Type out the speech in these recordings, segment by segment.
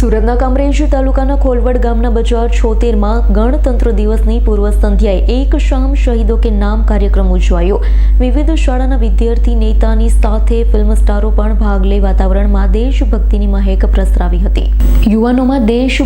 સુરતના કામરેજ તાલુકાના ખોલવડ ગામના બજાર છોતેરમાં ગણતંત્ર દિવસની પૂર્વ સંધ્યાએ એક શામ શહીદો કે નામ કાર્યક્રમ ઉજવાયો. વિવિધ શાળાના વિદ્યાર્થી, નેતાની સાથે ફિલ્મ સ્ટારો પણ ભાગ લઈ વાતાવરણમાં દેશભક્તિની મહેક પ્રસરાવી હતી. યુવાનોમાં દેશ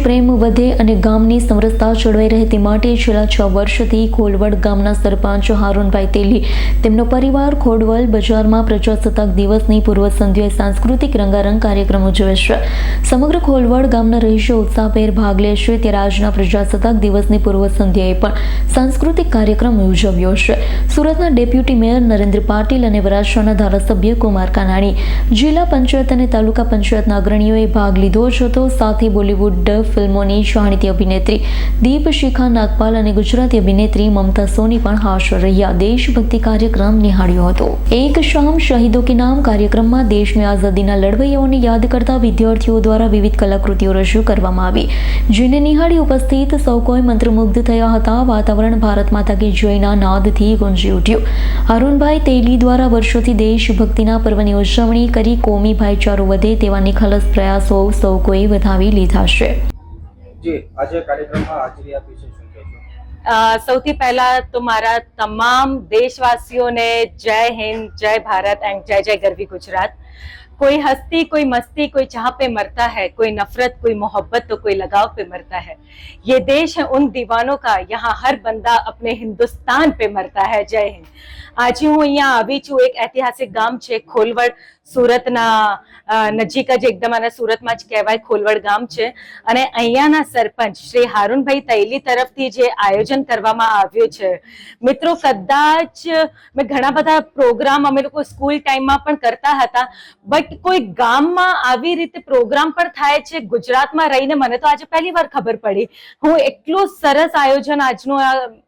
વધે અને ગામની સમરસતા જળવાઈ રહે તે માટે છેલ્લા છ વર્ષથી ખોલવડ ગામના સરપંચ હારૂનભાઈ તેલી, તેમનો પરિવાર ખોડવલ બજારમાં પ્રજાસત્તાક દિવસની પૂર્વ સંધ્યાએ સાંસ્કૃતિક રંગારંગ કાર્યક્રમ ઉજવે છે. સમગ્ર ખોલવડ ગામના રહીશો ઉત્સાહભેર ભાગ લેશે ત્યારે આજના પ્રજાસત્તાક દિવસની પૂર્વ સંધ્યાએ પણ સાંસ્કૃતિક કાર્યક્રમ યોજાવ્યો છે. સુરતના ડેપ્યુટી મેયર નરેન્દ્ર પાટીલ અને વરાછાના ધારાસભ્ય કુમાર કાનાણી, જિલ્લા પંચાયત અને તાલુકા પંચાયતના અગ્રણીઓએ ભાગ લીધો હતો. સાથે બોલિવૂડ ફિલ્મોની જાણીતી અભિનેત્રી દીપશિખા નાગપાલ અને ગુજરાતી અભિનેત્રી મમતા સોની પણ હાજર રહ્યા. દેશભક્તિ કાર્યક્રમ નિહાળ્યો હતો. એક શામ શહીદો કે નામ કાર્યક્રમમાં દેશની આઝાદીના લડવૈયાઓને યાદ કરતા વિદ્યાર્થીઓ દ્વારા વિવિધ કલાકૃતિઓ રજૂ કરવામાં આવી. જેને નિહાળી ઉપસ્થિત સૌ કોઈ મંત્રમુગ્ધ થયા હતા. વાતાવરણ ભારત માતા કી જયના નાદથી ગુંજી ઉઠ્યું. અરુણભાઈ તેલી દ્વારા વર્ષોથી દેશભક્તિના પર્વની ઉજવણી કરી કોમી ભાઈચારો વધે તેવા નિખલસ પ્રયાસો સૌ કોઈ વધાવી લીધા છે. જી આજે કાર્યક્રમમાં હાજરી આપી છે શું કહેશો? અ, સૌથી પહેલા તો મારા તમામ દેશવાસીઓને જય હિન્દ જય ભારત એન્ડ જય જય ગરવી ગુજરાત. कोई हस्ती, कोई मस्ती, कोई चाह पे मरता है, कोई नफरत, कोई मोहब्बत तो कोई लगाव पे मरता है। ये देश है उन दीवानों का, यहाँ हर बंदा अपने हिंदुस्तान पे मरता है। जय हिंद। आज ही हूँ यहाँ अभी चू एक ऐतिहासिक गाँव छे खोलवड़ સુરતના નજીક જ એકદમ અને સુરતમાં જ કહેવાય ખોલવડ ગામ છે. અને અહીંયાના સરપંચ શ્રી હારૂનભાઈ તૈલી તરફથી જે આયોજન કરવામાં આવ્યું છે. મિત્રો, કદાચ મેં ઘણા બધા પ્રોગ્રામ અમે લોકો સ્કૂલ ટાઈમમાં પણ કરતા હતા, બટ કોઈ ગામમાં આવી રીતે પ્રોગ્રામ પણ થાય છે? ગુજરાતમાં રહીને મને તો આજે પહેલી વાર ખબર પડી. હું એટલું સરસ આયોજન આજનું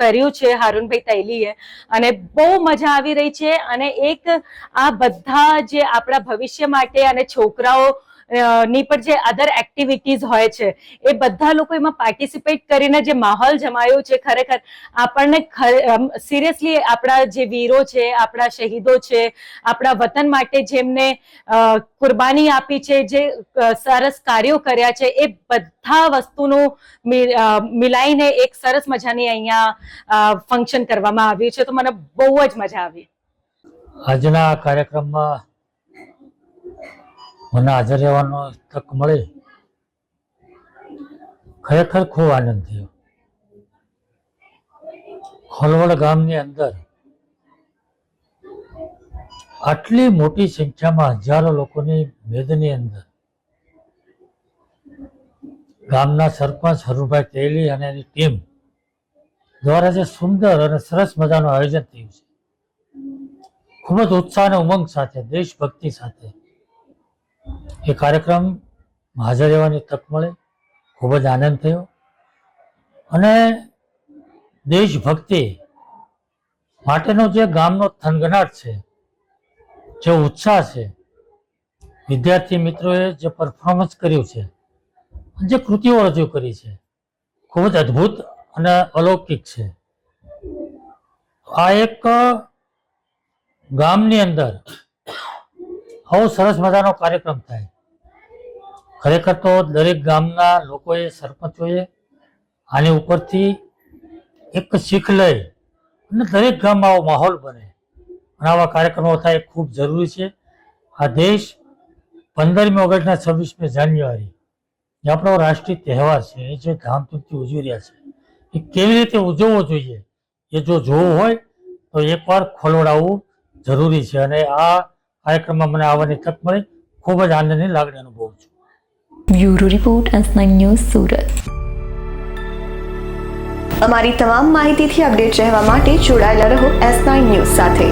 કર્યું છે હારૂનભાઈ તૈલીએ. અને બહુ મજા આવી રહી છે. અને એક આ બધા જે આપણા ભવિષ્ય માટે અને છોકરાઓ ની પર જે અધર એક્ટિવિટીઝ હોય છે, એ બધા લોકો એમાં પાર્ટિસિપેટ કરીને જે માહોલ જમાયો છે ખરેખર, આપણને સિરિયસલી આપણા જે વીરો છે, આપણા શહીદો છે, આપણા વતન માટે જેમને કુરબાની આપી છે, જે સરસ કાર્યો કર્યા છે, એ બધા વસ્તુનું મિલાઈને એક સરસ મજાની અહીંયા ફંક્શન કરવામાં આવ્યું છે. તો મને બહુ જ મજા આવી. આજના કાર્યક્રમમાં મને હાજર રહેવાનો તક મળી? ખરેખર ખૂબ આનંદ થયો. ખોલવડ ગામની અંદર આટલી મોટી સંખ્યામાં હજારો લોકોની મેદની અંદર ગામના સરપંચ હરુભાઈ તેલી અને એની ટીમ દ્વારા જે સુંદર અને સરસ મજાનું આયોજન થયું છે. ખૂબ જ ઉત્સાહ અને ઉમંગ સાથે, દેશભક્તિ સાથે. એ કાર્યક્રમ હાજર રહેવાની તક મળે. ખૂબ જ આનંદ થયો. અને દેશભક્તિ માટેનો જે ગામનો થનગનાટ છે, જે ઉત્સાહ છે, વિદ્યાર્થી મિત્રોએ જે પરફોર્મન્સ કર્યું છે, જે કૃતિઓ રજૂ કરી છે, ખૂબ જ અદ્ભુત અને અલૌકિક છે. આ એક ગામની અંદર આવો સરસ મજાનો કાર્યક્રમ થાય. ખરેખર તો દરેક ગામના લોકોએ સરપંચોએ આની ઉપરથી એક શીખ લઈ અને દરેક ગામમાં આવો માહોલ બને. અને આવા કાર્યક્રમો થાય એ ખૂબ જરૂરી છે. આ દેશ પંદરમી ઓગસ્ટના છવ્વીસમી જાન્યુઆરી, જે આપણો રાષ્ટ્રીય તહેવાર છે, એ જે ધામધૂમથી ઉજવી રહ્યા છે, એ કેવી રીતે ઉજવવો જોઈએ? એ જો જોવું હોય તો એકવાર ખોલવડાવવું જરૂરી છે. અને આ કાર્યક્રમમાં મને આવવાની તક મળી. ખૂબ જ આનંદની લાગણી અનુભવું છું. Bureau report S news Surat. અમારી તમામ માહિતીથી અપડેટ રહેવા માટે જોડાયેલા રહો એસ ન્યૂઝ સાથે.